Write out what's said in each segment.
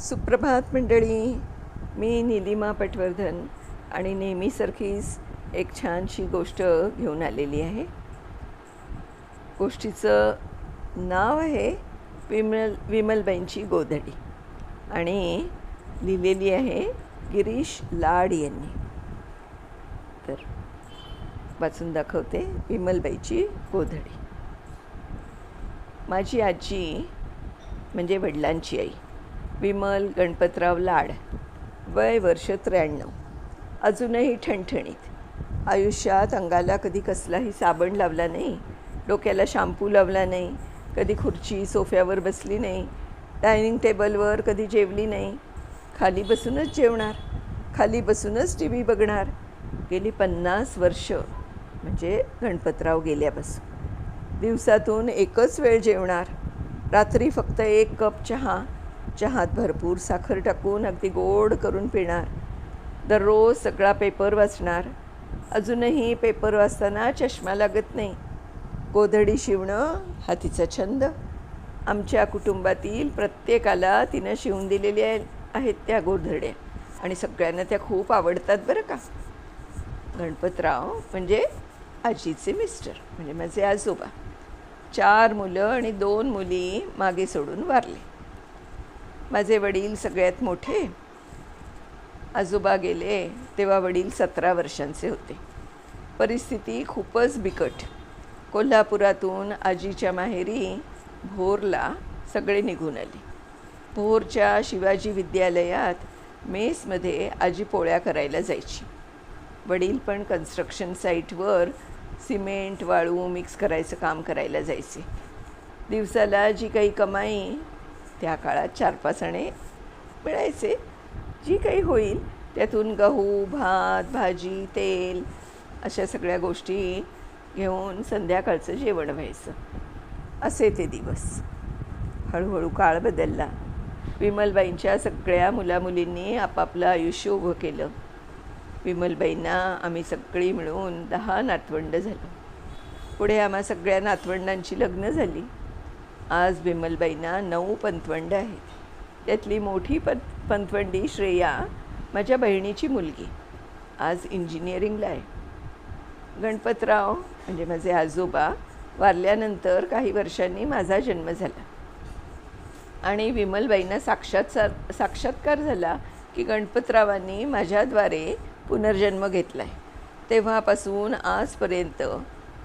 सुप्रभात मंडळी. मी निलिमा पटवर्धन आणि नेहमीसारखीच एक छानशी गोष्ट घेऊन आलेली आहे. गोष्टीचं नाव आहे विमल विमलबाईंची गोधडी आणि लिहिलेली आहे गिरीश लाड यांनी. तर वाचून दाखवते विमलबाईची गोधडी. माझी आजी म्हणजे वडिलांची आई विमल गणपतराव लाड. वय वर्ष त्र्याण्णव. अजूनही ठणठणीत. आयुष्यात अंगाला कधी कसलाही साबण लावला नाही. डोक्याला शॅम्पू लावला नाही. कधी खुर्ची सोफ्यावर बसली नाही. डायनिंग टेबलवर कधी जेवली नाही. खाली बसूनच जेवणार. खाली बसूनच टी व्ही बघणार. गेली पन्नास वर्ष. म्हणजे गणपतराव गेल्यापासून. दिवसातून एकच वेळ जेवणार. रात्री फक्त एक कप चहा. चहात भरपूर साखर टाकून अगदी गोड करून पिणार. दररोज सगळा पेपर वाचणार. अजूनही पेपर वाचताना चष्मा लागत नाही. गोधडी शिवणं हा तिचा छंद. आमच्या कुटुंबातील प्रत्येकाला तिनं शिवून दिलेल्या आहे- आहेत त्या गोधड्या आणि सगळ्यांना त्या खूप आवडतात बरं का. गणपतराव म्हणजे आजीचे मिस्टर म्हणजे माझे आजोबा. चार मुलं आणि दोन मुली मागे सोडून वारले. माझे वडील सगळ्यात मोठे. आजोबा गेले तेव्हा वडील सतरा वर्षांचे होते. परिस्थिती खूपच बिकट. कोल्हापुरातून आजीच्या माहेरी भोरला सगळे निघून आले. भोरच्या शिवाजी विद्यालयात मेसमध्ये आजी पोळ्या करायला जायची. वडील पण कन्स्ट्रक्शन साईटवर सिमेंट वाळू मिक्स करायचं काम करायला जायचे. दिवसाला जी काही कमाई त्या काळात चार पाच आणे मिळायचे. जी काही होईल त्यातून गहू भात भाजी तेल अशा सगळ्या गोष्टी घेऊन संध्याकाळचं जेवण व्हायचं. असे ते दिवस. हळूहळू काळ बदलला. विमलबाईंच्या सगळ्या मुलामुलींनी आपापलं आयुष्य उभं केलं. विमलबाईंना आम्ही सगळी मिळून दहा नातवंड झालो. पुढे आम्हा सगळ्या नातवंडांची लग्न झाली. आज विमलबाईंना नऊ पंतवंड आहेत. त्यातली मोठी पं पंतवंडी श्रेया माझ्या बहिणीची मुलगी. आज इंजिनिअरिंगला आहे. गणपतराव म्हणजे माझे आजोबा वारल्यानंतर काही वर्षांनी माझा जन्म झाला. आणि विमलबाईंना साक्षात्कार साक्षात्कार झाला की गणपतरावांनी माझ्याद्वारे पुनर्जन्म घेतला आहे तेव्हापासून आजपर्यंत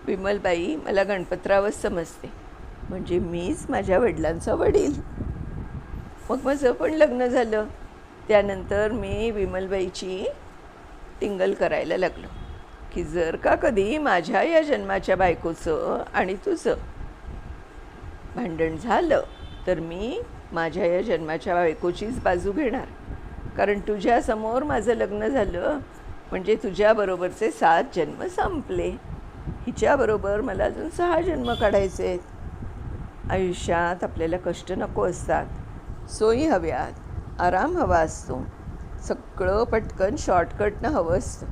विमलबाई मला गणपतरावच समजते. म्हणजे मीच माझ्या वडिलांचा वडील. मग माझं पण लग्न झालं. त्यानंतर मी विमलबाईची टिंगल करायला लागलो. की जर का कधी माझ्या या जन्माच्या बायकोचं आणि तुझं भांडण झालं तर मी माझ्या या जन्माच्या बायकोचीच बाजू घेणार. कारण तुझ्यासमोर माझं लग्न झालं म्हणजे तुझ्याबरोबरचे सात जन्म संपले. हिच्याबरोबर मला अजून सहा जन्म काढायचे आहेत. आयुष्यात आपल्याला कष्ट नको असतात. सोयी हव्यात. आराम हवा असतो. सगळं पटकन शॉर्टकटनं हवं असतं.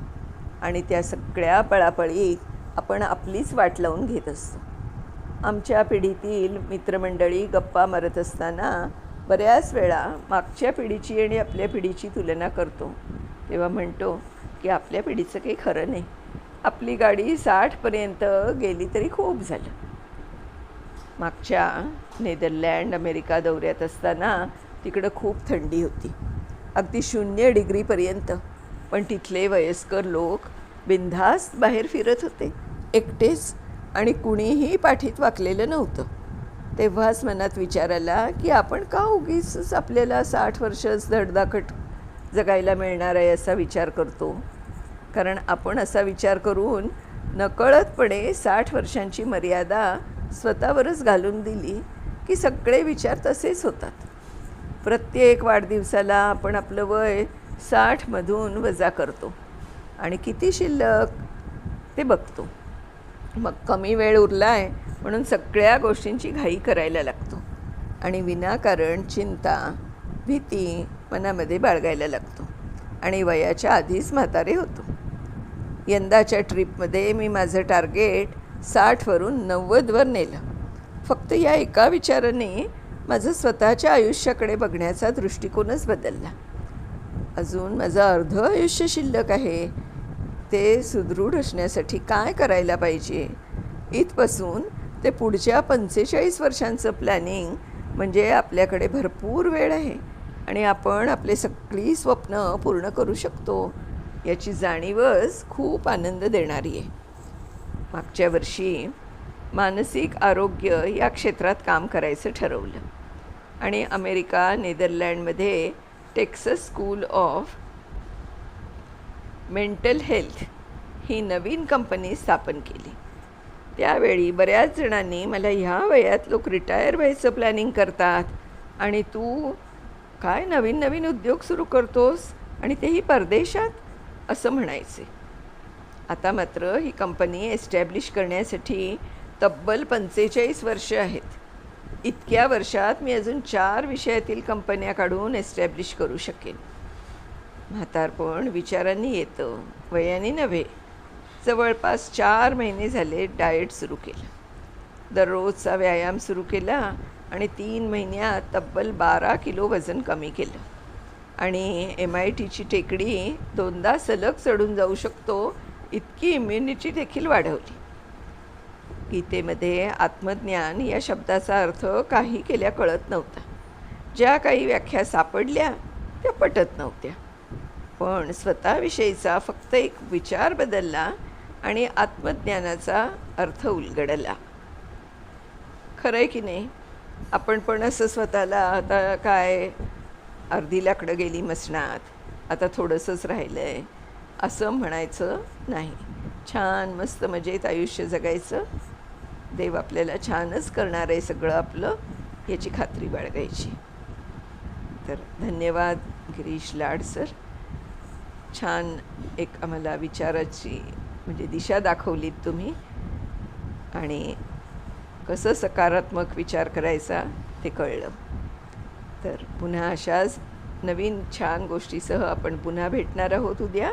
आणि त्या सगळ्या पळापळीत आपण आपलीच वाट लावून घेत असतो. आमच्या पिढीतील मित्रमंडळी गप्पा मारत असताना बऱ्याच वेळा मागच्या पिढीची आणि आपल्या पिढीची तुलना करतो. तेव्हा म्हणतो की आपल्या पिढीचं काही खरं नाही. आपली गाडी साठपर्यंत गेली तरी खूप झालं. मागच्या नेदरलँड अमेरिका दौऱ्यात असताना तिकडं खूप थंडी होती. अगदी शून्य डिग्रीपर्यंत पण तिथले वयस्कर लोक बिनधास्त बाहेर फिरत होते. एकटेच आणि कुणीही पाठीत वाकलेलं नव्हतं. तेव्हाच मनात विचार आला की आपण का उगीच आपल्याला साठ वर्षच धडधाकट जगायला मिळणार आहे असा विचार करतो? कारण आपण असा विचार करून नकळतपणे साठ वर्षांची मर्यादा स्वतःवरच घालून दिली की सगळे विचार तसेच होतात. प्रत्येक वाढदिवसाला आपण आपलं वय साठमधून वजा करतो आणि किती शिल्लक ते बघतो. मग कमी वेळ उरला आहे म्हणून सगळ्या गोष्टींची घाई करायला लागतो आणि विनाकारण चिंता भीती मनामध्ये बाळगायला लागतो आणि वयाच्या आधीच म्हातारे होतो. यंदाच्या ट्रिपमध्ये मी माझं टार्गेट साठवरून नव्वदवर नेलं. फक्त या एका विचाराने माझं स्वतःच्या आयुष्याकडे बघण्याचा दृष्टिकोनच बदलला. अजून माझं अर्ध आयुष्य शिल्लक आहे. ते सुदृढ असण्यासाठी काय करायला पाहिजे? इथपासून ते पुढच्या पंचेचाळीस वर्षांचं प्लॅनिंग म्हणजे आपल्याकडे भरपूर वेळ आहे आणि आपण आपले सगळी स्वप्न पूर्ण करू शकतो याची जाणीवच खूप आनंद देणारी आहे. मागच्या वर्षी मानसिक आरोग्य या क्षेत्रात काम करायचं ठरवलं. आणि America नेदरलँडमध्ये Texas school of mental health ही नवीन कंपनी स्थापन केली. त्यावेळी बऱ्याच जणांनी मला ह्या वयात लोक रिटायर व्हायचं प्लॅनिंग करतात आणि तू काय नवीन नवीन उद्योग सुरू करतोस आणि तेही परदेशात? असं म्हणायचे. आता मात्र ही कंपनी एस्टॅब्लिश करण्यासाठी तब्बल पंचेचाळीस वर्ष आहेत. इतक्या वर्षात मी अजून चार विषयातील कंपन्या काढून एस्टॅब्लिश करू शकेन. म्हातारपण विचारांनी येतं वयाने नव्हे. जवळपास चार महिने झाले डाएट सुरू केलं. दररोजचा व्यायाम सुरू केला आणि तीन महिन्यात तब्बल बारा किलो वजन कमी केलं. आणि एम आय टीची टेकडी दोनदा सलग चढून जाऊ शकतो इतकी इम्युनिटी देखील वाढवली. गीतेमध्ये आत्मज्ञान या शब्दाचा अर्थ काही केल्या कळत नव्हता. ज्या काही व्याख्या सापडल्या त्या पटत नव्हत्या. पण स्वतःविषयीचा फक्त एक विचार बदलला आणि आत्मज्ञानाचा अर्थ उलगडला. खरं आहे की नाही? आपण पण असं स्वतःला आता काय अर्धी लाकडं गेली मसणात आता थोडंसंच राहिलं आहे असं म्हणायचं नाही. छान मस्त मजेत आयुष्य जगायचं. देव आपल्याला छानच करणार आहे सगळं आपलं याची खात्री बाळगायची. तर धन्यवाद गिरीश लाड सर. छान एक आम्हाला विचाराची म्हणजे दिशा दाखवलीत तुम्ही. आणि कसं सकारात्मक विचार करायचा ते कळलं. तर पुन्हा अशाच नवीन छान गोष्टीसह आपण पुन्हा भेटणार आहोत उद्या.